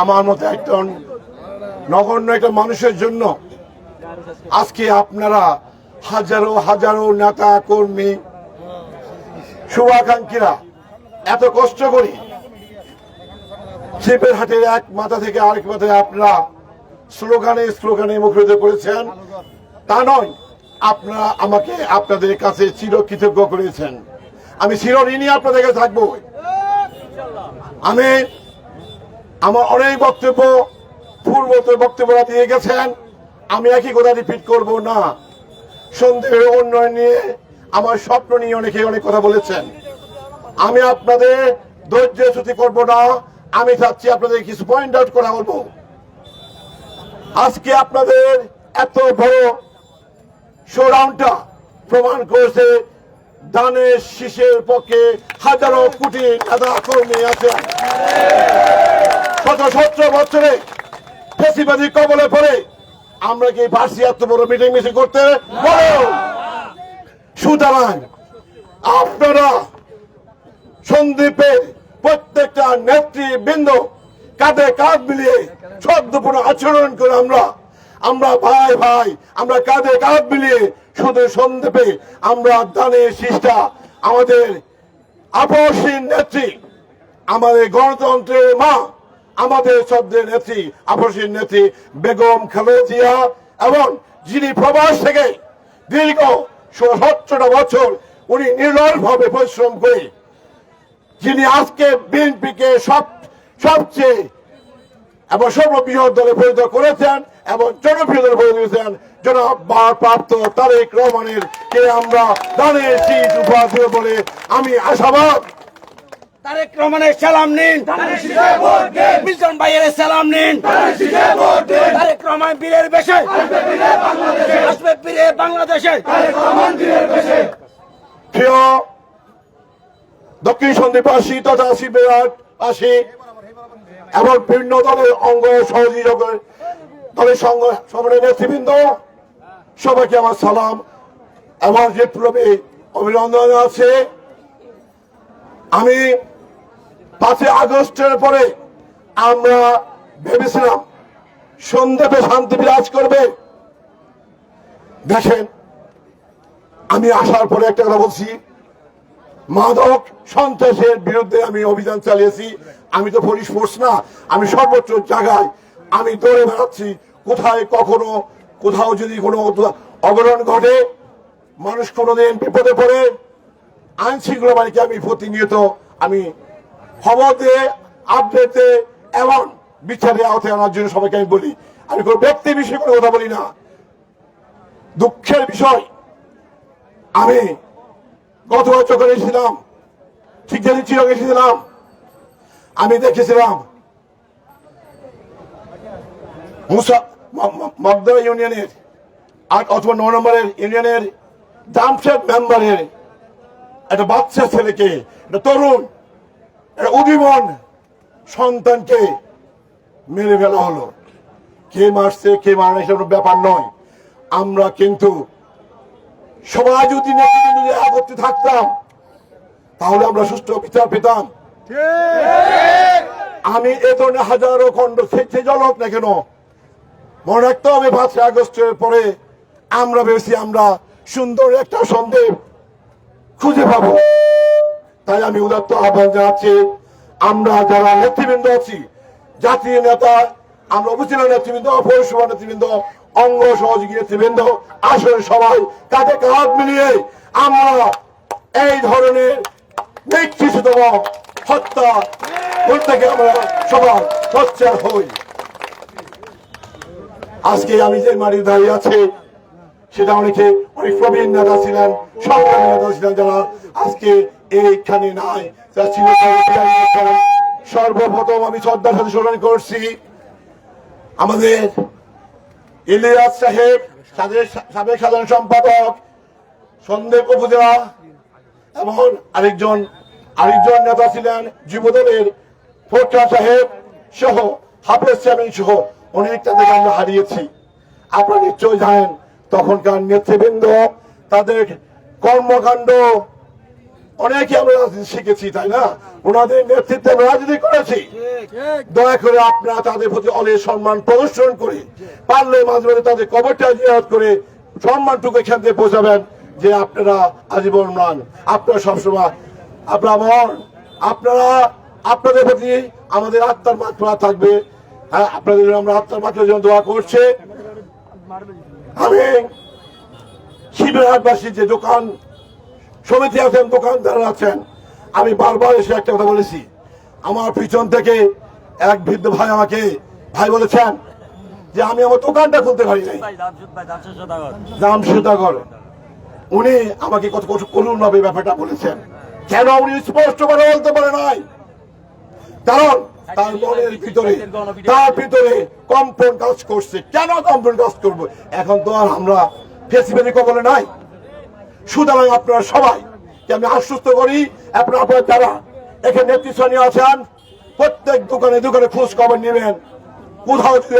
আমার মতো একজন নগণ্য একটা মানুষের জন্য আজকে আপনারা হাজারো হাজারো নেতা, কর্মী, শুভাকাঙ্ক্ষীরা এত কষ্ট করি শিল্পের হাটের এক মাথা থেকে আরেক মাথায় আপনারা স্লোগানে স্লোগানে মুখরিত করেছেন। তা নয়, আপনারা আমাকে আপনাদের কাছে চিরকৃতজ্ঞ করেছেন। আমি চিরঋণী আপনাদের কাছে থাকব। আমি আমার অনেক বক্তব্য পূর্ব বক্তব্যরা দিয়ে গেছেন, আমি একই কথা রিপিট করব না। সন্দেহের উন্নয়ন নিয়ে আমার স্বপ্ন নিয়ে অনেকে অনেক কথা বলেছেন। আমি আপনাদের ধৈর্য ছুটি করব না, আমি চাচ্ছি আপনাদের কিছু পয়েন্ট আউট করা বলব। আজকে আপনাদের এত বড় শোডাউনটা প্রমাণ করেছে দানের শীষের পক্ষে হাজারো কোটি নেতা কর্মী আছেন। শত সতেরো বছরে কবলে পড়ে আমরা কি এত বড় মিটিং করতে সুতরাং আপনারা সন্দীপের প্রত্যেকটা নেতৃবৃন্দ কাঁধে কাঁধ মিলিয়ে আচরণ করে আমরা আমরা ভাই ভাই, আমরা কাঁধে কাঁধ মিলিয়ে শুধু সন্দীপে আমরা দানের শিষ্টা, আমাদের আপসীন নেত্রী, আমাদের গণতন্ত্রের মা আমাদের শ্রদ্ধের নেত্রী আপসীন নেত্রী বেগম খালেদিয়া এবং যিনি প্রবাস থেকে দীর্ঘ সত্তরটা বছর উনি নির্লভ পরিশ্রম করে, যিনি আজকে বিএনপিকে সব সবচেয়ে এবং সর্ববৃহৎ দলে পরিণত করেছেন এবং জনপ্রিয় দলে পরিণত করেছেন জনাব প্রাপ্ত তারেক রহমানের, কে আমরা দানের সিট উপহার বলে আমি আশাবাদ তারেক রহমানের সালাম নিন। মিল্টন ভাইয়ের সালাম নিন। তারেক রহমান বীরের বেশে। আসবে বীরে বাংলাদেশে। প্রিয় দক্ষিণ সন্দ্বীপবাসী তথা শিবেরাটবাসী এবং বিভিন্ন দলের অঙ্গ সহযোগী দলের সমরের নেতৃবৃন্দ, সবাইকে আমার সালাম। আমার যে প্রবে অভিনন্দন আছে, আমি পাঁচই আগস্টের পরে আমরা ভেবেছিলাম সন্ধ্যেতে শান্তি বিরাজ করবে। দেখেন, আমি আসার পরে একটা কথা বলছি, মাদক সন্ত্রাসের বিরুদ্ধে আমি অভিযান চালিয়েছি। আমি তো পুলিশ ফোর্স না, আমি সর্বোচ্চ জায়গায় আমি দৌড়ে বেড়াচ্ছি, কোথায়, কখনো, কোথাও যদি কোনো অবরণ ঘটে, মানুষ কোনোদিন বিপদে পড়ে আইন শৃঙ্খলা বাহিনীকে আমি প্রতিনিয়ত আমি দিয়ে আপডেট এবং বিচারে আওতায় আনার জন্য সবাইকে আমি বলি। আমি কোনো ব্যক্তি বিষয়ে কোনো কথা বলি না। দুঃখের বিষয়, আমি গতবার যখন এসেছিলাম, ঠিক জানি চির এসেছিলাম, আমি দেখেছিলাম মুসা মগদা ইউনিয়নের আর অথবা ন নম্বরের ইউনিয়নের জামশেদ মেম্বারের একটা বাচ্চা ছেলেকে, একটা তরুণ উদীবন সন্তানকে মেরে ফেলা হলো। কে মারছে, কে মারা সেটা কোনো ব্যাপার নয়। আমরা কিন্তু সবাই যদি যদি এক থাকতাম, তাহলে আমরা সুস্থ বিচার পেতাম। আমি এ ধরনের হাজারো খণ্ড সে জল হোক না কেন, মনে রাখতে হবে, পাঁচই আগস্টের পরে আমরা ভেবেছি আমরা সুন্দর একটা সন্দেহ খুঁজে পাবো। তাই আমি উদাত্ত আহ্বান জানাচ্ছি, আমরা যারা নেতৃবৃন্দ আছি, জাতীয় নেতা, আমরা উপজেলা নেতৃবৃন্দ, পৌরসভা নেতৃবৃন্দ, অঙ্গ সহযোগী নেতৃবৃন্দ আসলে সবাই কাঁধে কাঁধ মিলিয়ে আমরা এই ধরনের নিকৃষ্টতম হত্যা থেকে আমরা সবার সোচ্চার হই। আজকে আমি যে মাটির দাঁড়িয়ে আছে, সেটা অনেকে অনেক প্রবীণ নেতা ছিলেন সংগ্রামী নেতা ছিলেন যারা আজকে এইখানে নাই। যারা ছিল সর্বপ্রথম আমি শ্রদ্ধার সাথে স্মরণ করছি, আমাদের ইলিয়াস সাহেব সাবেক সাধারণ সম্পাদক, সন্দেহ উপজেলা, এবং আরেকজন আরেকজন নেতা ছিলেন যুবদলের ফোরকা সাহেব সহ, হাফেজ চেয়ারম্যান সহ অনেক তাদেরকে আমরা হারিয়েছি। আপনারা নিশ্চয়ই জানেন, তখনকার নেতৃবৃন্দ তাদের কর্মকাণ্ড অনেকে আমরা রাজনীতি শিখেছি, তাই না? ওনাদের নেতৃত্বে রাজনীতি করেছি। দয়া করে আপনারা তাদের প্রতি অনেক সম্মান প্রদর্শন করে, পারলে মাঝে মাঝে তাদের কবরটা জিয়ারত করে সম্মানটুকু এখান থেকে পৌঁছাবেন যে আপনারা আজীবন মান। আপনারা সবসময় আপনার মন আপনারা, আপনাদের প্রতি আমাদের আত্মার মাত্রা থাকবে। হ্যাঁ আপনাদের আমরা আত্মার মাত্রার জন্য দোয়া করছে। আমি শিবিরহাটবাসী যে দোকান সমিতি আছেন দোকানদার আছেন। আমি বারবার এসে একটা কথা বলেছি। আমার পিছন থেকে এক বৃদ্ধ ভাই আমাকে ভাই বলেছেন যে আমি আমার দোকানটা খুলতে পারি নাই। দাম সুদাগর উনি আমাকে কত করুণ ভাবে ব্যাপারটা বলেছেন। কেন উনি স্পষ্ট করে বলতে পারে নাই? কারণ তার মনের ভিতরে তার ভিতরে কম্পন কাজ করছে। কেন কম্পন কাজ করব? এখন তো আর আমরা ফেসিবাদী কবলে নাই। সুতরাং আপনারা সবাই আমি আশ্বস্ত করি আপনারা আপনার যারা এখানে নেতৃস্থানীয় আছেন প্রত্যেক দোকানে দোকানে খোঁজ খবর নেবেন। কোথাও যদি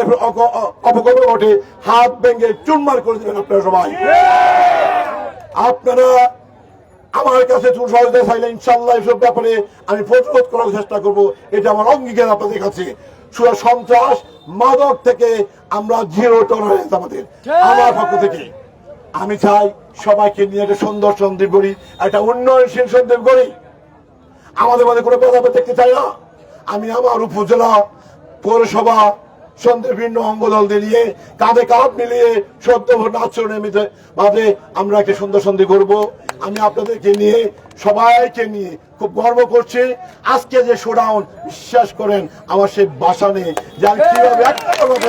অপকর্ম ঘটে হাত ভেঙে চুরমার করে দেবেন আপনারা সবাই। আপনারা আমার কাছে তুমি সহজে চাইলে ইনশাল্লাহ এসব ব্যাপারে আমি প্রতিরোধ করার চেষ্টা করব এটা আমার অঙ্গীকার আপনাদের কাছে। শুধু সন্ত্রাস মাদক থেকে আমরা জিরো টলারেন্স আমাদের আমার পক্ষ থেকে। আমি চাই সবাইকে নিয়ে একটা সুন্দর সন্দীপ করি একটা উন্নয়নশীল সন্দীপ করি আমাদের মধ্যে কোনো কথা দেখতে চাই না। আমি আমার উপজেলা পৌরসভা সন্ধ্যে ভিন্ন অঙ্গদলদের নিয়ে কাঁধে কাঁধ মিলিয়ে সত্য আচরণের মাঝে আমরা একটা সুন্দর সন্ধি করব আমি আপনাদেরকে নিয়ে, সবাইকে নিয়ে খুব গর্ব করছি। আজকে যে শোডাউন বিশ্বাস করেন, আমার সেই বাসা নেই। যে আমি কীভাবে একটা কথা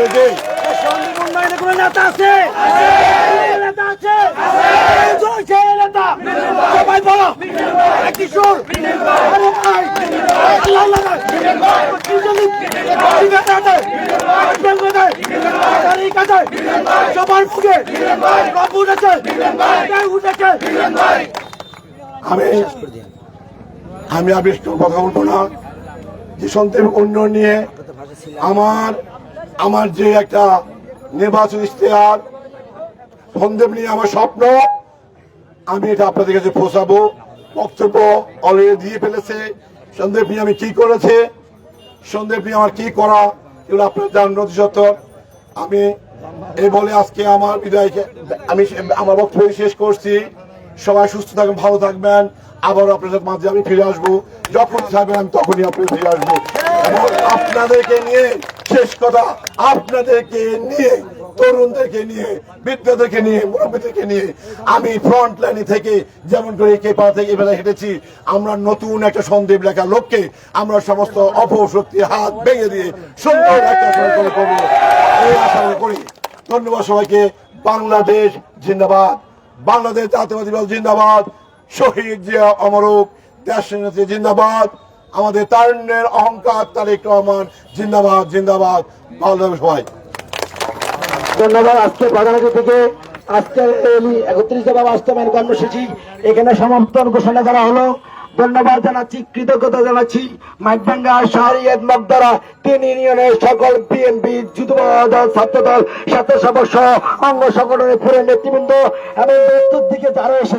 আমি আমি আর কথা বলব না। যে সন্তের উন্নয়ন নিয়ে আমার আমার যে একটা নির্বাচন ইশতেহার, সন্দেহ নিয়ে আমার স্বপ্ন, আমি এটা আপনাদের কাছে পৌঁছাবো। বক্তব্য অলরেডি দিয়ে ফেলেছে। সন্দেহ নিয়ে আমি কি করেছে, সন্দেহ নিয়ে আমার কি করা, এগুলো আপনার জান নথি সত্তর। আমি এই বলে আজকে আমার বিদায়কে, আমি আমার বক্তব্য শেষ করছি। সবাই সুস্থ থাকবেন, ভালো থাকবেন। আবার আপনাদের মাঝে আমি ফিরে আসব। যখন থাকবেন, আমি তখনই আপনি ফিরে আসব। এবং আপনাদেরকে নিয়ে শেষ কথা আপনাদেরকে নিয়ে, তরুণদেরকে নিয়ে, বৃদ্ধদেরকে নিয়ে, মুরব্বীদেরকে নিয়ে আমি ফ্রন্ট লাইনে থেকে যেমন করে কে পা থেকে এবেলা হেঁটেছি, আমরা নতুন একটা সন্দেহ লেখা লোককে আমরা সমস্ত অপশক্তি হাত ভেঙে দিয়ে সুন্দর একটা করে করব। এই আশা করি। ধন্যবাদ সবাইকে। বাংলাদেশ জিন্দাবাদ। বাংলাদেশ জাতীয়বাদী দল জিন্দাবাদ। শহীদ জিয়া অমরক, দেশ জিন্দাবাদ। আমাদের তারুণ্যের অহংকার, তারেক রহমান, জিন্দাবাদ জিন্দাবাদ। ভালো সবাই। ধন্যবাদ আজকে বাগানাটি থেকে। আজকের বাস্তবায়ন কর্মসূচি। এখানে ঘোষণা করা হলো। ধন্যবাদ জানাচ্ছি, কৃতজ্ঞতা জানাচ্ছি মাইকভাঙ্গা শাহরিয়াত মগদারা। তিন ইউনিয়নের সকল বিএনপি যুব দল ছাত্র দল স্বেচ্ছাসেবক সহ অঙ্গ সংগঠনের পুরো নেতৃবৃন্দ। এবং মৃত্যুর দিকে যারা এসেছে।